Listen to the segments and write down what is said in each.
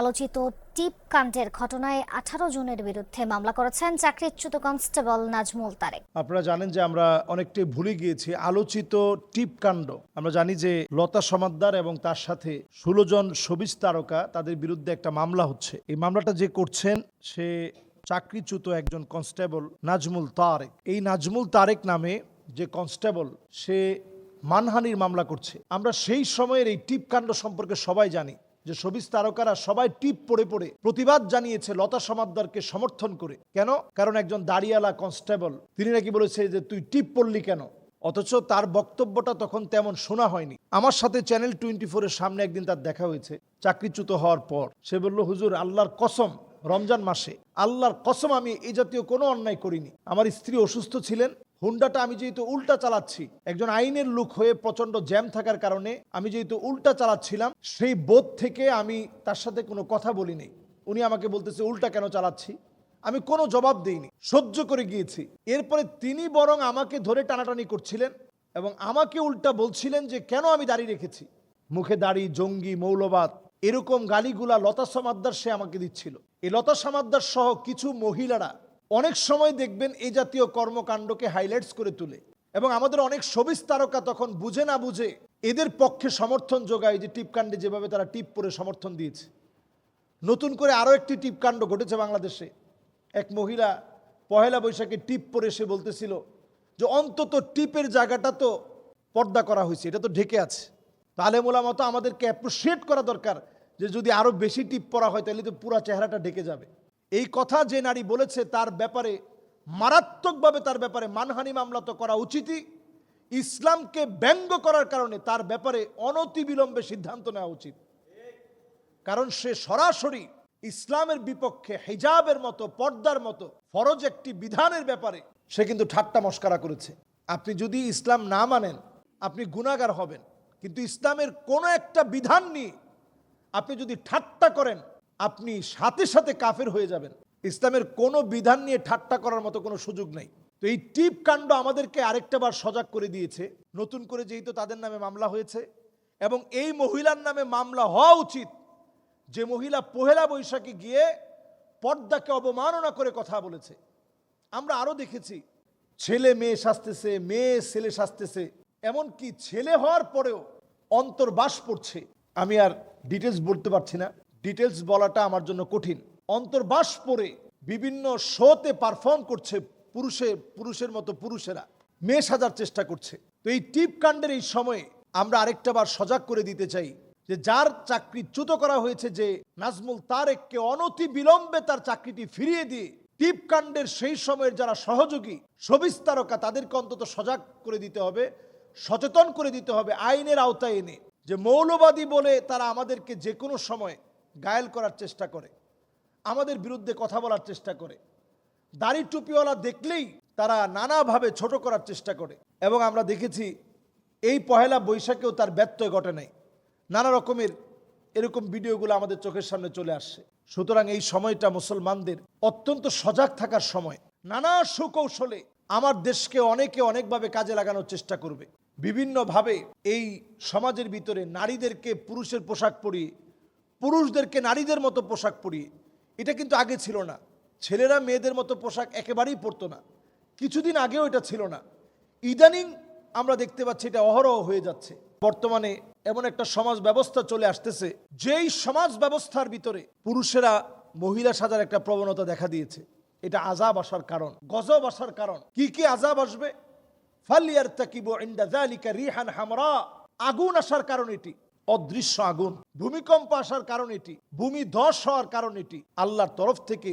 আলোচিত টিপ কাণ্ডের ঘটনায় আঠারো জনের বিরুদ্ধে মামলা করেছেন চাকরিচ্যুত কনস্টেবল নাজমুল তারেক। আপনারা জানেন যে আমরা অনেকটাই ভুলে গিয়েছি, আলোচিত টিপ কাণ্ড। আমরা জানি যে লতা সমাদ্দার এবং তার সাথে ষোলো জন সবিজ তারকা তাদের বিরুদ্ধে একটা মামলা হচ্ছে। এই মামলাটা যে করছেন, সে চাকরিচ্যুত একজন কনস্টেবল নাজমুল তারেক। এই নাজমুল তারেক নামে যে কনস্টেবল, সে মানহানির মামলা করছে। আমরা সেই সময়ের এই টিপ কাণ্ড সম্পর্কে সবাই জানি। যে সবিজ তারকারা সবাই টিপ পড়ে পড়ে প্রতিবাদ জানিয়েছে লতা সমাদ্দারকে সমর্থন করে। কেন? কারণ একজন দাড়িয়ালা কনস্টেবল। তিনি নাকি বলেছে যে, তুই টিপ পড়লি কেন? অথচ তার বক্তব্যটা তখন তেমন শোনা হয়নি। আমার সাথে চ্যানেল টোয়েন্টি ফোরের সামনে একদিন তার দেখা হয়েছে। চাকরিচ্যুত হওয়ার পর। সে বলল, হুজুর, আল্লাহর কসম, রমজান মাসে আল্লাহর কসম আমি এই জাতীয় কোনো অন্যায় করিনি। আমার স্ত্রী অসুস্থ ছিলেন হুন্ডাটা আমি যেহেতু উল্টা চালাচ্ছি, একজন আইনের লোক হয়ে প্রচণ্ড জ্যাম থাকার কারণে আমি যেহেতু উল্টা চালাচ্ছিলাম, সেই বোধ থেকে আমি তার সাথে কোনো কথা বলিনি। উনি আমাকে বলতেছে, উল্টা কেন চালাচ্ছি? আমি কোনো জবাব দিইনি, সহ্য করে গিয়েছি। এরপরে তিনি বরং আমাকে ধরে টানাটানি করছিলেন এবং আমাকে উল্টা বলছিলেন যে, কেন আমি দাড়ি রেখেছি? মুখে দাড়ি, জঙ্গি, মৌলবাদ, এরকম গালিগুলা লতা সমাদ্দার সে আমাকে দিচ্ছিল। এই লতা সমাদ্দার সহ কিছু মহিলারা অনেক সময় দেখবেন এই জাতীয় কর্মকাণ্ডকে হাইলাইটস করে তুলে এবং আমাদের অনেক সবিজ তারকা তখন বুঝে না বুঝে এদের পক্ষে সমর্থন যোগায় যে টিপকাণ্ডে যেভাবে তারা টিপ পরে সমর্থন দিয়েছে। নতুন করে আরও একটি টিপকাণ্ড ঘটেছে বাংলাদেশে। এক মহিলা পহেলা বৈশাখে টিপ পরে সে বলতেছিল যে, অন্তত টিপের জায়গাটা তো পর্দা করা হয়েছে, এটা তো ঢেকে আছে। তাহলে মোলা মতো আমাদেরকে অ্যাপ্রিসিয়েট করা দরকার যে, যদি আরও বেশি টিপ পরা হয়, তাহলে তো পুরো চেহারাটা ঢেকে যাবে। এই কথা যে নারী বলেছে তার ব্যাপারে, মারাত্মকভাবে তার ব্যাপারে মানহানি মামলা তো করা উচিতই। ইসলামকে ব্যঙ্গ করার কারণে তার ব্যাপারে অনতিবিলম্বে সিদ্ধান্ত নেওয়া উচিত। কারণ সে সরাসরি ইসলামের বিপক্ষে হেজাবের মতো, পর্দার মতো, ফরজ একটি বিধানের ব্যাপারে সে কিন্তু ঠাট্টা মস্কারা করেছে। আপনি যদি ইসলাম না মানেন, আপনি গুণাগার হবেন। কিন্তু ইসলামের কোনো একটা বিধান নিয়ে আপনি যদি ঠাট্টা করেন আপনি সাথে সাথে কাফের হয়ে যাবেন। ইসলামের কোনো বিধান নিয়ে ঠাট্টা করার মতো কোনো সুযোগ নেই। তো এই টিপ কাণ্ড আমাদেরকে আরেকটা বার সজাগ করে দিয়েছে। নতুন করে যেহেতু তাদের নামে মামলা হয়েছে এবং এই মহিলার নামে মামলা হওয়া উচিত। যে মহিলা পহেলা বৈশাখে গিয়ে পর্দাকে অবমাননা করে কথা বলেছে। আমরা আরও দেখেছি, ছেলে মেয়ে সাজতেছে মেয়ে ছেলে সাজতেছে এমনকি ছেলে হওয়ার পরেও অন্তর্বাস পড়ছে। আমি আর ডিটেলস বলতে পারছি না। ডিটেলস বলাটা আমার জন্য কঠিন। অন্তর্বাস পরে বিভিন্ন শোতে পারফর্ম করছে পুরুষে, পুরুষের মতো পুরুষেরা। মেয়ে সাজার চেষ্টা করছে। তো এই টিপ কাণ্ডের এই সময়ে আমরা আরেকটা বার সজাগ করে দিতে চাই যে যার চাকরিচ্যুত করা হয়েছে যে নাজমুল তারেককে অনতি বিলম্বে তার চাকরিটি ফিরিয়ে দিয়ে টিপ কাণ্ডের সেই সময়ের যারা সহযোগী, সবিস্তারকা, তাদেরকে অন্তত সজাগ করে দিতে হবে, সচেতন করে দিতে হবে, আইনের আওতায় এনে। যে মৌলবাদী বলে তারা আমাদেরকে যে কোনো সময় গায়েল করার চেষ্টা করে, আমাদের বিরুদ্ধে কথা বলার চেষ্টা করে, দাড়ি টুপিওয়ালা দেখলেই তারা নানাভাবে ছোট করার চেষ্টা করে এবং আমরা দেখেছি এই পহেলা বৈশাখেও তার ব্যত্যয় ঘটে নাই। নানা রকমের এরকম ভিডিওগুলো আমাদের চোখের সামনে চলে আসছে। সুতরাং এই সময়টা মুসলমানদের অত্যন্ত সজাগ থাকার সময়, নানা সুকৌশলে আমার দেশকে অনেকে অনেকভাবে কাজে লাগানোর চেষ্টা করবে। বিভিন্নভাবে এই সমাজের ভিতরে নারীদেরকে পুরুষের পোশাক পরিয়ে পুরুষদেরকে নারীদের মতো পোশাক পরিয়ে এটা কিন্তু আগে ছিল না। ছেলেরা মেয়েদের মতো পোশাক একেবারেই পরতো না। কিছুদিন আগেও এটা ছিল না। ইদানিং আমরা দেখতে পাচ্ছি এটা অহরহ হয়ে যাচ্ছে। বর্তমানে এমন একটা সমাজ ব্যবস্থা চলে আসতেছে, যেই সমাজ ব্যবস্থার ভিতরে পুরুষেরা মহিলা সাজার একটা প্রবণতা দেখা দিয়েছে। এটা আজাব আসার কারণ, গজব আসার কারণ। কি কি আজাব আসবে? ফালিয়ার তাকিব যালিকা রিহান হামরা। আগুন আসার কারণ এটি। অদৃশ্য আগুন। ভূমিকম্প আসার কারণ এটি। ভূমি ধস হওয়ার কারণ এটি। আল্লাহর তরফ থেকে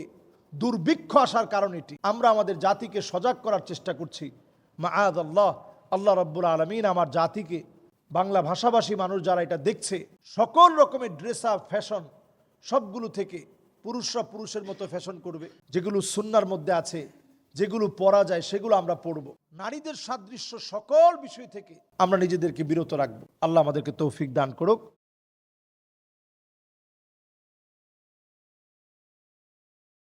দুর্ভিক্ষ আসার কারণ এটি। আমরা আমাদের জাতিকে সজাগ করার চেষ্টা করছি। মা আদ আল্লাহ আল্লাহ রব্বুল আলমিন আমার জাতিকে, বাংলা ভাষাভাষী মানুষ যারা এটা দেখছে, সকল রকমের ড্রেস আপ ফ্যাশন সবগুলো থেকে পুরুষরা পুরুষের মতো ফ্যাশন করবে, যেগুলো সুন্নার মধ্যে আছে। যেগুলো পড়া যায়, সেগুলো আমরা পড়ব। নারীদের সাদৃশ্য সকল বিষয় থেকে আমরা নিজেদেরকে বিরত রাখব। আল্লাহ আমাদেরকে তৌফিক দান করুক।